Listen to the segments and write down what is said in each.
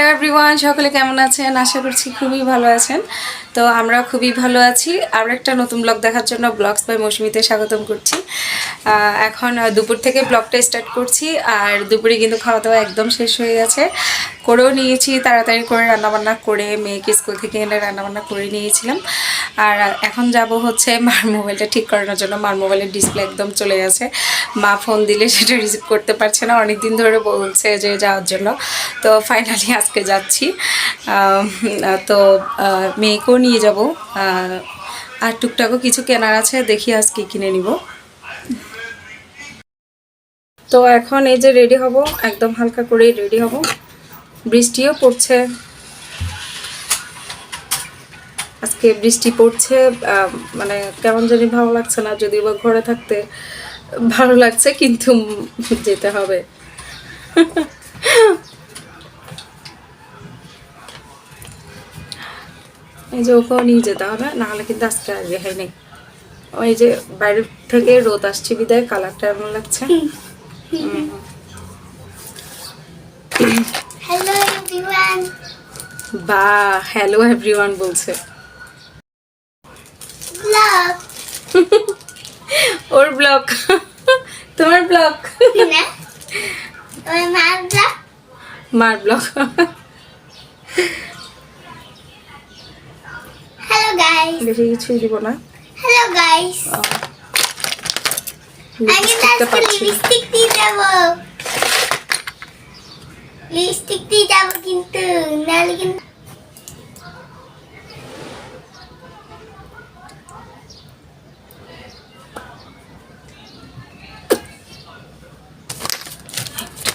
Hello everyone সকলে কেমন আছেন? আশা করছি খুবই ভালো আছেন। তো আমরা খুবই ভালো আছি। আর একটা নতুন ব্লগ দেখার জন্য ব্লগস বাই মৌসুমিতে স্বাগতম করছি। এখন দুপুর থেকে ব্লগটা স্টার্ট করছি। আর দুপুরে কিন্তু খাওয়া দাওয়া একদম শেষ হয়ে গেছে। করেও নিয়েছি, তাড়াতাড়ি করে রান্নাবান্না করে মেয়েকে স্কুল থেকে এনে রান্নাবান্না করে নিয়েছিলাম। আর এখন যাব হচ্ছে মার মোবাইলটা ঠিক করানোর জন্য। মার মোবাইলের ডিসপ্লে একদম চলে গেছে। মা ফোন দিলে সেটা রিসিভ করতে পারছে না। অনেক দিন ধরে বলছে যে যাওয়ার জন্য। তো ফাইনালি আজকে যাচ্ছি। তো মেয়েকেও নিয়ে যাব। আর টুকটাকও কিছু কেনার আছে। দেখি আজকে কিনে নিব। তো এখন এই যে রেডি হব। একদম হালকা করেই রেডি হব। বৃষ্টিও পড়ছে। আজকে বৃষ্টি পড়ছে মানে কেমন জানি ভালো লাগছে না যদিও বা ঘরে থাকতে ভালো লাগছে কিন্তু যেতে হবে। এই যে ওকেও নিয়ে যেতে হবে নাহলে কিন্তু আজকে আর রেহাই নেই ওই যে বাইরের থেকে রোদ আসছে বিদায় কালারটা এমন লাগছে? বা হ্যালো এভরিওয়ান বলছে। ব্লগ তোমার ওই মার ব্লগ বেশি কিছুই দিব না। দিয়ে যাব। লিপস্টিক দিয়ে যাব কিন্তু নাহলে কিন্তু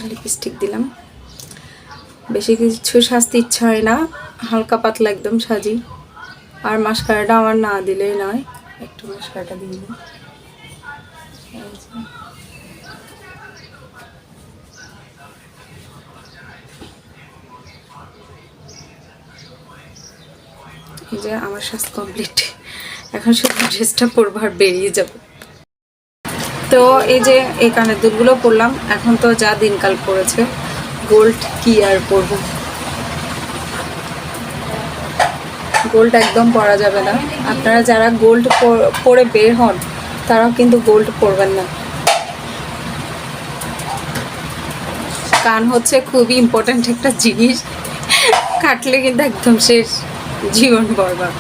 লিপস্টিক দিলাম। বেশি কিছু সাজতে ইচ্ছা হয় না, হালকা পাতলা একদম সাজি। আর মাস্কারাটা আমার না দিলেই নয়, একটু মাস্কারাটা দিয়ে দিই। যে। আমার সাজ কমপ্লিট এখন শুধু ড্রেসটা পরবো আর বেরিয়ে যাব। তো এই যে এই কানের দুলগুলো পরলাম, এখন তো যা দিনকাল পড়েছে, গোল্ড কি আর পরবো? গোল্ড একদম পরা যাবে না। আপনারা যারা গোল্ড পরে বের হন, তারাও কিন্তু গোল্ড পরবেন না। কান হচ্ছে খুবই ইম্পর্ট্যান্ট একটা জিনিস। কাটলে কিন্তু একদম শেষ, জীবন বরবাদ।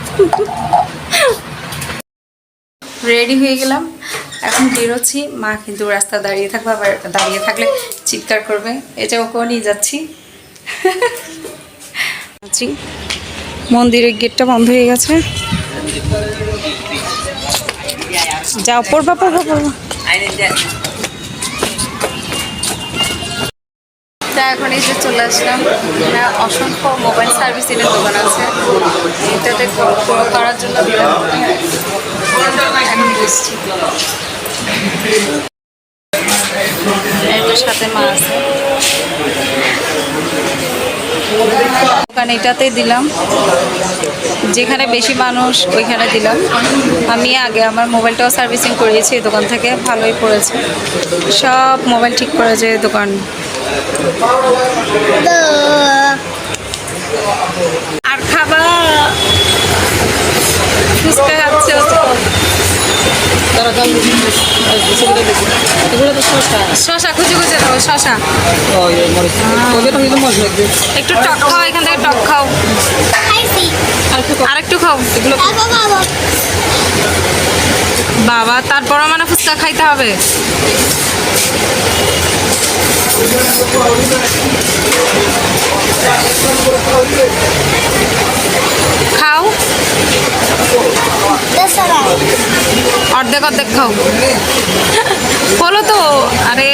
রেডি হয়ে গেলাম। এখন বেরোচ্ছি, মা কিন্তু রাস্তা দাঁড়িয়ে থাকবে, আবার দাঁড়িয়ে থাকলে চিৎকার করবে। এটা ওকেও নিয়ে যাচ্ছি। মন্দিরের গেটটা বন্ধ হয়ে গেছে। যাও, পড়বা পড়বা পড়বা। এখন এই যে চলে আসলাম। অসংখ্য মোবাইল সার্ভিসিংয়ের দোকান আছে। এটাতে করার জন্য দিলাম এখন বসছি এটার সাথে মা আছে দোকান এটাতেই দিলাম। যেখানে বেশি মানুষ, ওইখানে দিলাম। আমি আগে আমার মোবাইলটাও সার্ভিসিং করিয়েছি এই দোকান থেকে, ভালোই পড়েছে। সব মোবাইল ঠিক করেছে দোকান। আর খাবা ফুচকা খাচ্ছে। তারা কাল এগুলো তো শসা শশা খুঁজে খুঁজে খাও শশা। লাগবে। একটু টক খাও এখান থেকে টক খাও। আর একটু খাও। এগুলো বাবা তারপরও মানে ফুচকা খাইতে হবে। খাও অর্ধেক অর্ধেক খাও। বলো তো আরে।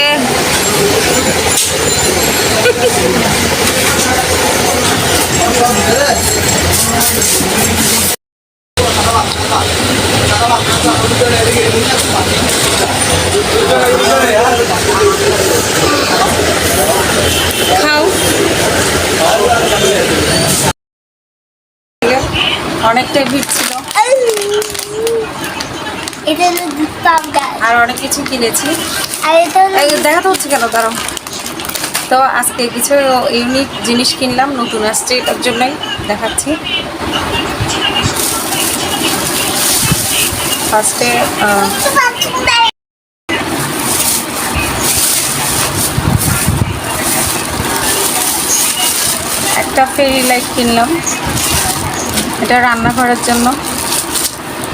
খাও। অনেকটাই ভিড় ছিল। এটা হলো দুধ পাউডার আর অনেক কিছু কিনেছি। আর এটা দেখাতে হচ্ছে কেন? দাঁড়াও। তো আজকে কিছু ইউনিক জিনিস কিনলাম নতুন আসছে এটার জন্যই দেখাচ্ছি। ফার্স্টে একটা ফেরি লাইট কিনলাম। এটা রান্না করার জন্য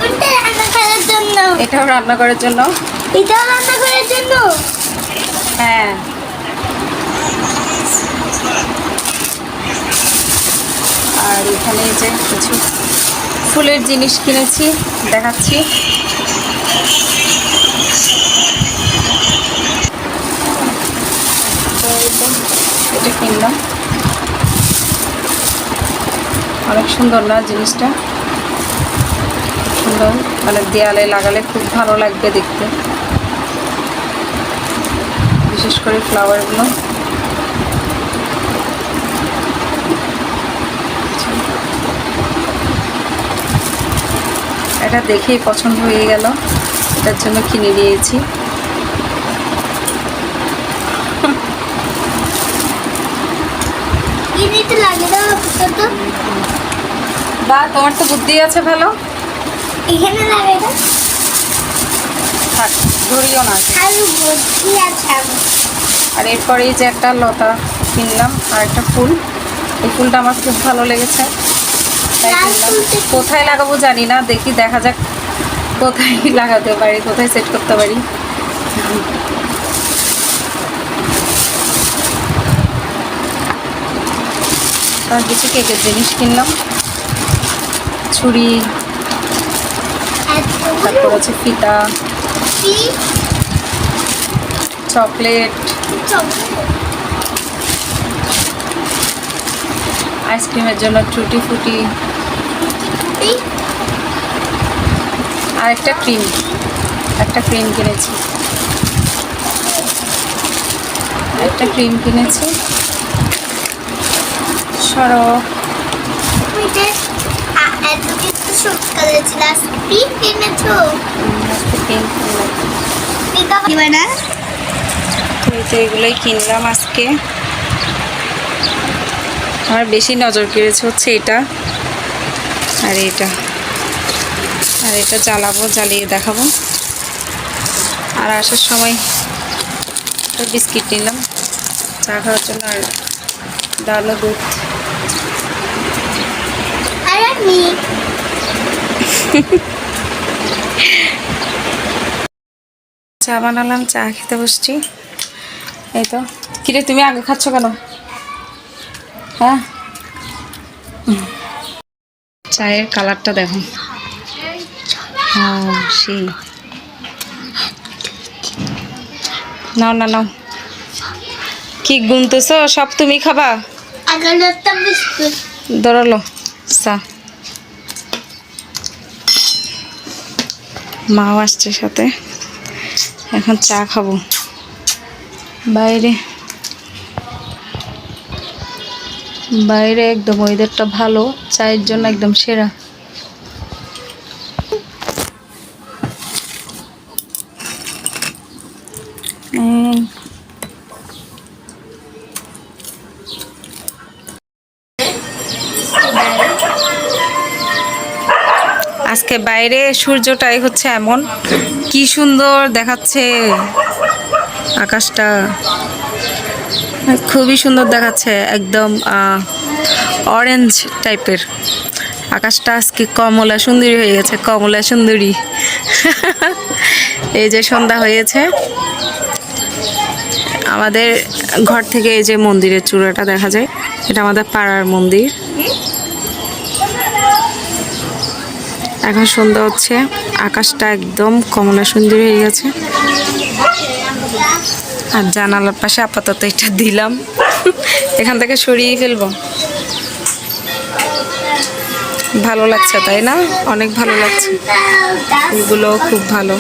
ওটা রান্না করার জন্য এটাও রান্না করার জন্য? এটাও রান্না করার জন্য? হ্যাঁ। আর এখানে এই যে কিছু ফুলের জিনিস কিনেছি দেখাচ্ছি। তো এটা কিনলাম। অনেক সুন্দর না জিনিসটা? সুন্দর। মানে দেয়ালে লাগালে খুব ভালো লাগবে দেখতে। বিশেষ করে ফ্লাওয়ারগুলো। এটা দেখেই পছন্দ হয়ে গেল। এটার জন্য কিনে নিয়েছি। বা তোমার তো বুদ্ধি আছে ভালো। এখানে লাগে থাক। ধরিও না। আর এরপরে এই যে একটা লতা কিনলাম আর একটা ফুল। এই ফুলটা আমার খুব ভালো লেগেছে। তাই কিনলাম। কোথায় লাগাবো জানি না দেখি দেখা যাক কোথায় লাগাতে পারি কোথায় সেট করতে পারি। কিছু কেকের জিনিস কিনলাম। ছুরি তারপর আছে ফিতা চকলেট আইসক্রিমের জন্য টুটি ফুটি। আর একটা ক্রিম একটা ক্রিম কিনেছি। একটা ক্রিম কিনেছি। এত ক্রিম কিনলাম পিঙ্ক দিবে না তো এগুলোই কিনলাম আজকে। আমার বেশি নজর কেড়েছে হচ্ছে এটা আর এটা। আর এটা জ্বালাবো, জ্বালিয়ে দেখাবো। আর আসার সময় একটা বিস্কিট নিলাম। চা খাওয়ার জন্য আর ডাল দুধ। চা বানালাম চা খেতে বসছি। এই তো। কিরে তুমি আগে খাচ্ছ কেন? হ্যাঁ? চায়ের কালারটা দেখো। হ্যাঁ সেই। নাও না নাও। কি গুনতেছ? সব তুমি খাবা? ধরালো চা। মাও আসছে সাথে। এখন চা খাব। বাইরে। বাইরে একদম ওয়েদারটা ভালো, চায়ের জন্য একদম সেরা। বাইরে সূর্যটাই হচ্ছে এমন। কি সুন্দর দেখাচ্ছে আকাশটা। খুবই সুন্দর দেখাচ্ছে, একদম অরেঞ্জ টাইপের আকাশটা আজকে কমলা সুন্দরী হয়ে গেছে, কমলা সুন্দরী। এই যে সন্ধ্যা হয়েছে। আমাদের ঘর থেকে এই যে মন্দিরের চূড়াটা দেখা যায়, এটা আমাদের পাড়ার মন্দির। এখন সন্ধ্যা হচ্ছে। আকাশটা একদম কমলা সুন্দর হয়ে গেছে। আর জানালার পাশে আপাতত এটা দিলাম। এখান থেকে সরিয়ে ফেলব। ভালো লাগছে, তাই না? অনেক ভালো লাগছে। ফুলগুলো খুব ভালো।